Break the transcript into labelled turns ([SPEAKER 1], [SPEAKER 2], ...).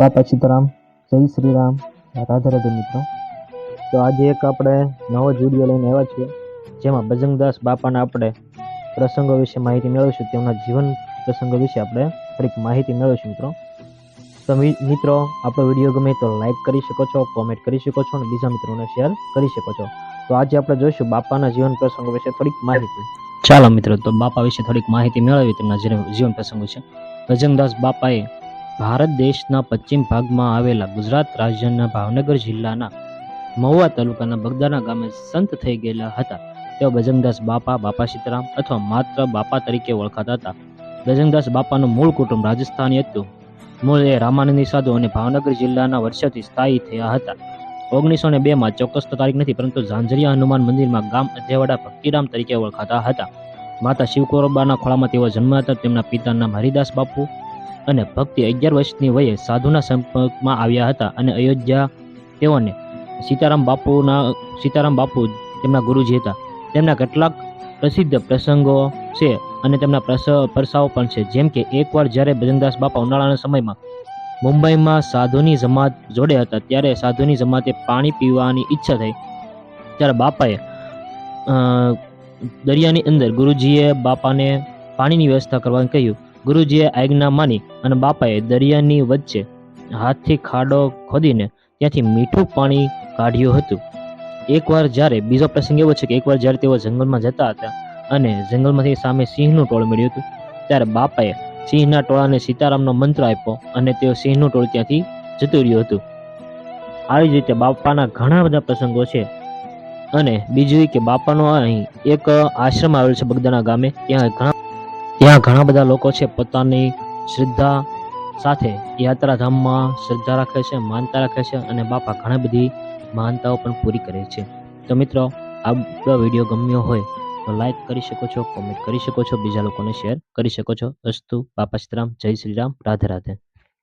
[SPEAKER 1] બાપા સીતારામ જય શ્રી રામ રાધે રાધે મિત્રો. તો આજે એક આપણે નવો જ વીડિયો લઈને આવ્યા છીએ, જેમાં બજરંગદાસ બાપાના આપણે પ્રસંગો વિશે માહિતી મેળવીશું, તેમના જીવન પ્રસંગો વિશે આપણે થોડીક માહિતી મેળવીશું મિત્રો. તો મિત્રો, આપણો વીડિયો ગમે તો લાઈક કરી શકો છો કોમેન્ટ કરી શકો છો, અને બીજા મિત્રોને શેર કરી શકો છો. તો આજે આપણે જોઈશું બાપાના જીવન પ્રસંગો વિશે થોડીક માહિતી. ચાલો મિત્રો, તો બાપા વિશે થોડીક માહિતી મેળવી તેમના જીવન પ્રસંગો છે ભજનદાસ બાપાએ ભારત દેશના પશ્ચિમ ભાગમાં આવેલા ગુજરાત રાજ્યના ભાવનગર જિલ્લાના મહુવા તાલુકાના બગદાના ગામે સંત થઈ ગયેલા હતા. તેઓ બજરંગદાસ બાપા બાપા સીતારામ અથવા માત્ર બાપા તરીકે ઓળખાતા હતા. બજરંગદાસ બાપાનું મૂળ કુટુંબ રાજસ્થાની હતું. મૂળ એ રામાનંદી સાધુ અને ભાવનગર જિલ્લાના વર્ષોથી સ્થાયી થયા હતા. ઓગણીસો ને બેમાં ચોક્કસ તારીખ નથી, પરંતુ ઝાંઝરિયા હનુમાન મંદિરમાં ગામ અધ્યવાડા ભક્તિરામ તરીકે ઓળખાતા હતા. માતા શિવકોરબાના ખોળામાં તેઓ જન્મ હતા. તેમના પિતાનું નામ હરિદાસ બાપુ અને ભક્તિ અગિયાર વર્ષની વયે સાધુના સંપર્કમાં આવ્યા હતા અને અયોધ્યા તેઓને સીતારામ બાપુના, સીતારામ બાપુ તેમના ગુરુજી હતા. તેમના કેટલાક પ્રસિદ્ધ પ્રસંગો છે અને તેમના પ્રસ પરસાઓ પણ છે. જેમ કે એકવાર જ્યારે ભજનદાસ બાપા ઉનાળાના સમયમાં મુંબઈમાં સાધુની જમાત જોડે હતા, ત્યારે સાધુની જમાતે પાણી પીવાની ઈચ્છા થઈ. ત્યારે બાપાએ દરિયાની અંદર ગુરુજીએ બાપાને પાણીની વ્યવસ્થા કરવાનું કહ્યું. ગુરુજીએ આજ્ઞા માની અને બાપાએ દરિયાની વચ્ચે હાથથી ખાડો ખોદીને ત્યાંથી મીઠું પાણી કાઢ્યું હતું. એકવાર જ્યારે, બીજો પ્રસંગ એવો છે કે એકવાર જ્યારે તેઓ જંગલમાં જતા હતા અને જંગલમાંથી સામે સિંહનું ટોળ મળ્યું હતું, ત્યારે બાપાએ સિંહના ટોળાને સીતારામનો મંત્ર આપ્યો અને તેઓ સિંહનું ટોળ ત્યાંથી જતું રહ્યું હતું. આવી જ રીતે બાપાના ઘણા બધા પ્રસંગો છે. અને બીજું કે બાપાનો અહીં એક આશ્રમ આવેલો છે બગદાના ગામે, ત્યાં ઘણા ત્યાં ઘણા બધા લોકો છે પોતાની શ્રદ્ધા સાથે યાત્રાધામમાં શ્રદ્ધા રાખે છે, માનતા રાખે છે અને બાપા ઘણી બધી માનતાઓ પણ પૂરી કરે છે. તો મિત્રો આપણો વીડિયો ગમ્યો હોય તો લાઈક કરી શકો છો કોમેન્ટ કરી શકો છો, બીજા લોકોને શેર કરી શકો છો. અસ્તુ, બાપા શ્રીરામ જય શ્રી રામ, રાધે રાધે.